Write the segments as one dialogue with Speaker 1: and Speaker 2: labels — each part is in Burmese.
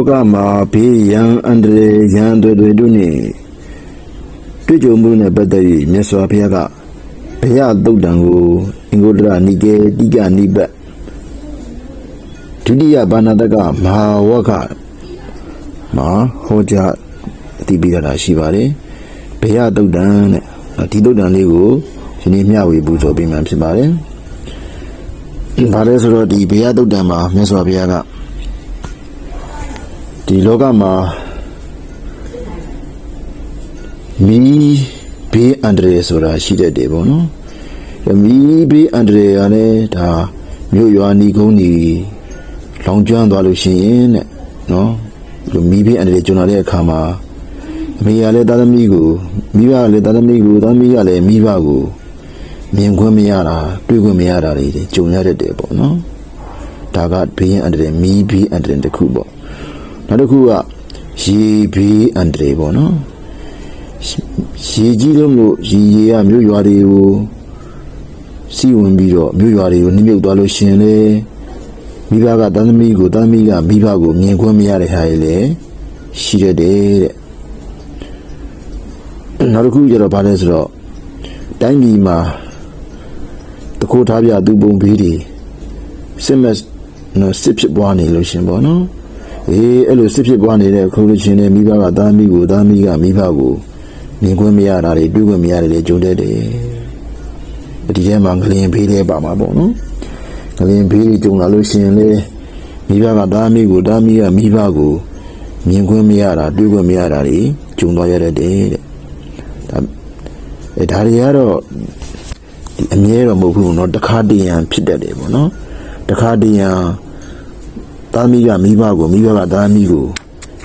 Speaker 1: လောကမှာဘေးရန်အန္တရာယ်ရန်တွေတွေတို့နဲ့တွေ့ကြုံမှုနဲ့ပတ်သက်ပြီးမြတ်စွာဘုရားကဘုရားတုတ်တံကိုအင်္ဂုတ္တရနိကေတိကနိပတ်ဒုတိယဘာနာတကမဟာဝကမှာဟောကြားအတိပိရတာရှိပါတယ်ဘုရားတုတ်တံတဲ့ဒီတုတ်တံလေးကိုဒီနေ့မျှဝေပူဇော်ပေးမှဖြစ်ပါတယ်ဘာလဲဆိုတော့ဒီဘုရားတုတ်တံမှာမြတ်စွာဘုရားက ဒီလောကမှာမီးဘေးအန္တရာယ်ဆိုတာရှိတတ်တယ်ပေါ့နော်။မီးဘေးအန္တရာယ်ကလည်းဒါမြို့ရွာနီကုန်းဒီလောင်ကျွမ်းသွားလို့ရှိရင်တဲ့နော်ဒီလိုမီးဘေးအန္တရာယ်ကျုံလာတဲ့အခါမှာအမေကလည်းသားသမီးကိုမိဘကလည်းသားသမီးကိုသားသမီးကလည်းမိဘကိုမြင်ခွင့်မရတာတွေ့ခွင့်မရတာတွေကြုံရတတ်တယ်ပေါ့နော်။ဒါကဘေးအန္တရာယ်မီးဘေးအန္တရာယ်တစ်ခုပေါ့။ နောက်တစ်ခုကရေဘေးအန္တရာယ်ပေါ့နော်ရေကြီးလို့မို့ရေရေကမြို့ရွာတွေကိုစီဝင်ပြီးတော့မြို့ရွာတွေကိုနှိမ့်မြုပ်သွားလို့ရှင်လေမိဘကတန်းသမီးကိုတန်းသမီးကမိဘကိုမြင်ခွင့်မရတဲ့ဟာတွေလည်းရှိရတဲ့တဲ့နောက်တစ်ခုကျတော့ဗာလဲဆိုတော့တိုင်းပြည်မှာတခိုးထားပြသူပုံဘေးတွေစစ်မက်နော်စစ်ဖြစ်ပွားနေလို့ရှင်ပေါ့နော် အေးအဲ့လိုစစ်ဖြစ်ပွားနေတဲ့ခုလိုချင်းနဲ့မိဘကသားမိကိုသားမိကမိဘကိုမြင်ခွင့်မရတာတွေတွေ့ခွင့်မရတယ်လေကြုံတတ်တယ်ဒီထဲမှာငလျင်ဖေးလေးပါမှာပေါ့နော်ငလျင်ဖေးကြီးကြုံလာလို့ရှိရင်လေမိဘကသားမိကိုသားမိကမိဘကိုမြင်ခွင့်မရတာတွေ့ခွင့်မရတာတွေကြုံသွားရတတ်တယ်တဲ့ဒါအဲဒါတွေကတော့ဒီအမြဲတော့မဟုတ်ဘူးเนาะတခါတည်းရန်ဖြစ်တတ်တယ်ပေါ့နော်တခါတည်းရန် သားမီးကမိဘကိုမိဘကသားမီးကို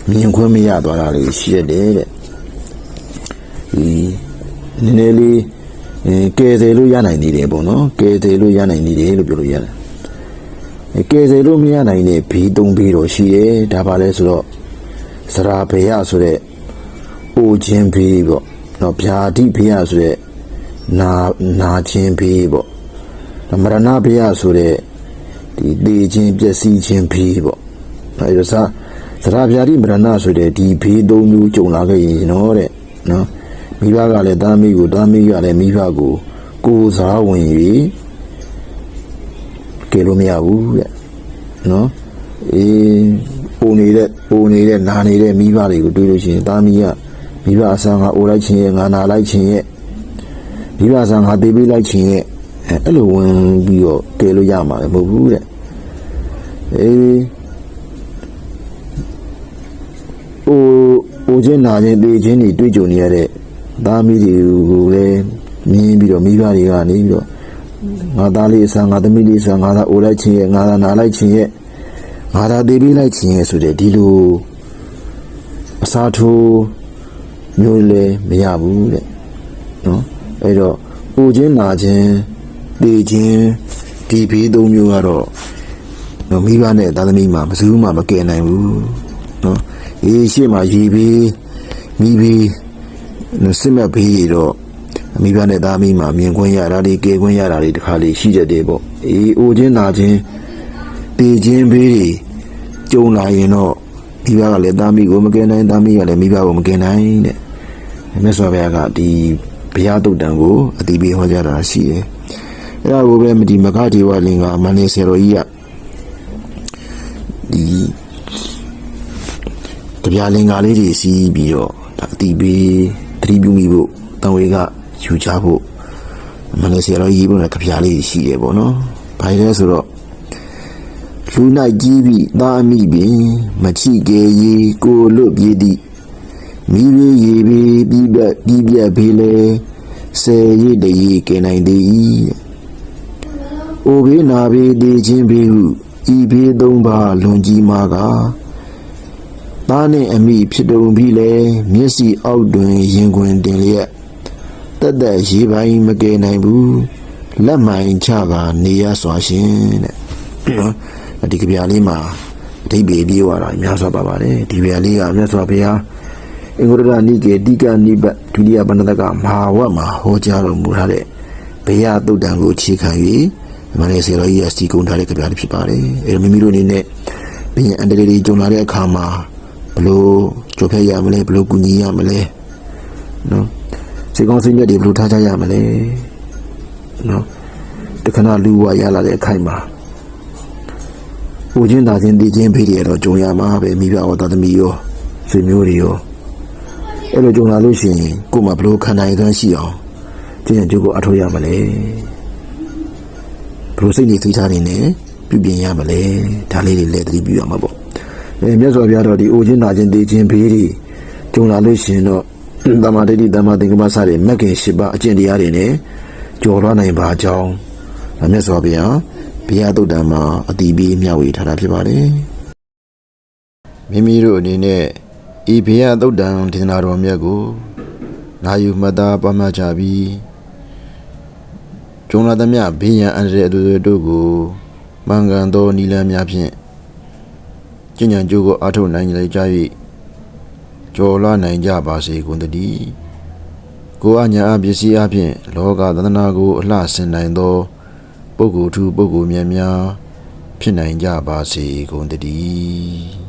Speaker 1: မြင်ခွင့်မရသွားတာလေးရှိရတယ်တဲ့ဒီနည်းနည်းလေးအဲကယ်ဆယ်လို့ရနိုင်နေတယ်ပေါ့နော်ကယ်ဆယ်လို့ရနိုင်နေတယ်လို့ပြောလို့ရတယ်အဲကယ်ဆယ်လို့မရနိုင်တဲ့ဘေးသုံးဘေးတော့ရှိတယ်ဒါပါလဲဆိုတော့စရာဘေယဆိုတဲ့အိုခြင်းဘေးပေါ့နော်ဗျာတိဘေယဆိုတဲ့နာနာခြင်းဘေးပေါ့မရဏဘေယဆိုတဲ့ ဒီတေခြင်းပျက်စီးခြင်းဖေးပေါ့အဲဒါစားသရဗျာတိမရဏဆိုတဲ့ဒီဖေးသုံးမျိုးကြုံလာခဲ့ရင်နော်တဲ့နော်မိဘကလည်းသားမိကိုသားမိကလည်းမိဘကိုကိုယ်စားဝင်၍ကဲလို့မရဘူးတဲ့နော်အေးပုံနေတဲ့ပုံနေတဲ့နာနေတဲ့မိဘတွေကိုတွေ့လို့ရှိရင်သားမိကမိဘအဆန်းကအိုလိုက်ခြင်းရဲ့ငါနာလိုက်ခြင်းရဲ့မိဘအဆန်းကတေးပေးလိုက်ခြင်းရဲ့ အဲအဲ့လိုဝင်ပြီးတော့ကဲလို့ရမှာလည်းမဟုတ်ဘူးတဲ့အေးဟိုဟိုချင်းနာချင်းတေးချင်းတွေတွေ့ကြုံနေရတဲ့သားမီးတွေကိုလည်းမြင်ပြီးတော့မိဘတွေကနေပြီးတော့ငါသားလေးအဆန်းငါသမီးလေးအဆန်းငါသားအိုလိုက်ခြင်းရဲ့ငါသားနာလိုက်ခြင်းရဲ့ငါသားတေးပေးလိုက်ခြင်းရဲ့ဆိုတဲ့ဒီလိုအစားထိုးမျိုးလည်းမရဘူးတဲ့နော်အဲ့တော့ပူခြင်းနာခြင်း တေခြင်းဒီဘေးသုံးမျိုးကတော့နော်မိဘနဲ့သားသမီးမှာမစူးမှမကယ်နိုင်ဘူးနော်အေးရှေ့မှာရေဘေးမိဘေးနော်စစ်မဲ့ဘေးတွေတော့မိဘနဲ့သားသမီးမှာမြင်ခွင့်ရတာတွေကယ်ခွင့်ရတာတွေတခါလေရှိတတ်တယ်ပေါ့အေးအိုခြင်းနာခြင်းတေခြင်းဘေးတွေကြုံလာရင်တော့မိဘကလည်းသားသမီးကိုမကယ်နိုင်သားသမီးကလည်းမိဘကိုမကယ်နိုင်တဲ့မြတ်စွာဘုရားကဒီဘုရားတုတ်တံကိုအတိပေးဟောကြားတာရှိတယ် အဲ့ဒါကိုပဲဒီမဂဒေဝလင်္ကာမန္တေဆရာတော်ကြီးကဒီတပြားလင်္ကာလေးတွေစီးပြီးတော့ဒါအတိပေးသတိပြုမိဖို့တန်ဝေကယူချဖို့မန္တေဆရာတော်ကြီးဘုရားတပြားလေးရှိတယ်ပေါ့နော်ဘာလဲဆိုတော့လူ၌ကြီးပြီးသာအမိပင်မချိကဲရီကိုလွတ်ပြေးသည်မိဘရေပြီးပြီးပြပြီးပြဖေးလေဆယ်ရည်တရီကဲနိုင်သည်။ အိုဘေးနာဘေးတည်ခြင်းဘေးဟုဤဘေးသုံးပါလွန်ကြီးမာကသားနှင့်အမိဖြစ်တုံပြီးလဲမျက်စိအောက်တွင်ရင်ခွင်တင်လျက်တက်တက်ရေးပိုင်းမကယ်နိုင်ဘူးလက်မိုင်ချကနေရစွာရှင်တဲ့နော်ဒီကဗျာလေးမှာအဓိပ္ပာယ်ပြေးသွားတာအများစွာပါပါတယ်ဒီဗျာလေးကမြတ်စွာဘုရားအင်္ဂုတ္တရနိကေတိကနိဗ္ဗဒုတိယပဏ္ဏတကမဟာဝတ်မှာဟောကြားတော်မူထားတဲ့ဘုရားတုတ်တံကိုအခြေခံ၍ မန္တလေးစေတော်ကြီးကစီကုံထားတဲ့ကြပြားလေးဖြစ်ပါတယ်အဲဒါမိမိတို့အနေနဲ့ဘင်းအန်တရီကြုံလာတဲ့အခါမှာဘလို့ကြော်ဖြတ်ရမလဲဘလို့ကူညီရမလဲနော်စေကောင်းစိတ်မြတ်တွေဘလို့ထားကြရမလဲနော်တခဏလူဝရလာတဲ့အခိုက်မှာဟိုချင်းသာချင်းတည်ချင်းဖေးတွေတော့ကြုံရမှာပဲမိဘရောသားသမီးရောဆွေမျိုးတွေရောအဲ့လိုကြုံလာလို့ရှိရင်ကိုယ်မှာဘလို့ခံနိုင်သွမ်းရှိအောင်ကျင့်ကြံကြိုးကိုအထောက်ရမလဲ ဘလို့စိတ်နေသိချနေနဲ့ပြုပြင်ရမလဲဒါလေးတွေလည်းသတိပြုရမှာပေါ့အဲမြတ်စွာဘုရားတော်ဒီအိုချင်းသာချင်းတည်ချင်းဖေးတွေကြုံလာလို့ရှိရင်တော့တမာဒိဋ္ဌိတမာသင်္ကပ္ပစတဲ့မက္ကင်၈ပါးအကျင့်တရားတွေနဲ့ကြော်လွှားနိုင်ပါကြောင်းဒါမြတ်စွာဘုရားဘုရားတုတ်တံမှာအတိပေးမျှဝေထားတာဖြစ်ပါတယ်မိမိတို့အနေနဲ့ဤဘုရားတုတ်တံဒေသနာတော်မြတ်ကိုနာယူမှတ်သားပွားများကြပြီး ကျုံလာသမျှဘေးရန်အန္တရာယ်အတူတူတို့ကိုမှန်ကန်သောနိလန်းများဖြင့်ကျင့်ကြံကြိုးကိုအားထုတ်နိုင်ကြ၍ကြော်လွှားနိုင်ကြပါစေကုန်သတည်းကိုယ်အညာအပစ္စည်းအဖြင့်လောကသန္တနာကိုအလှဆင်နိုင်သော ပုဂ္ဂိုလ်ထူပုဂ္ဂိုလ်မြတ်များဖြစ်နိုင်ကြပါစေကုန်တည်း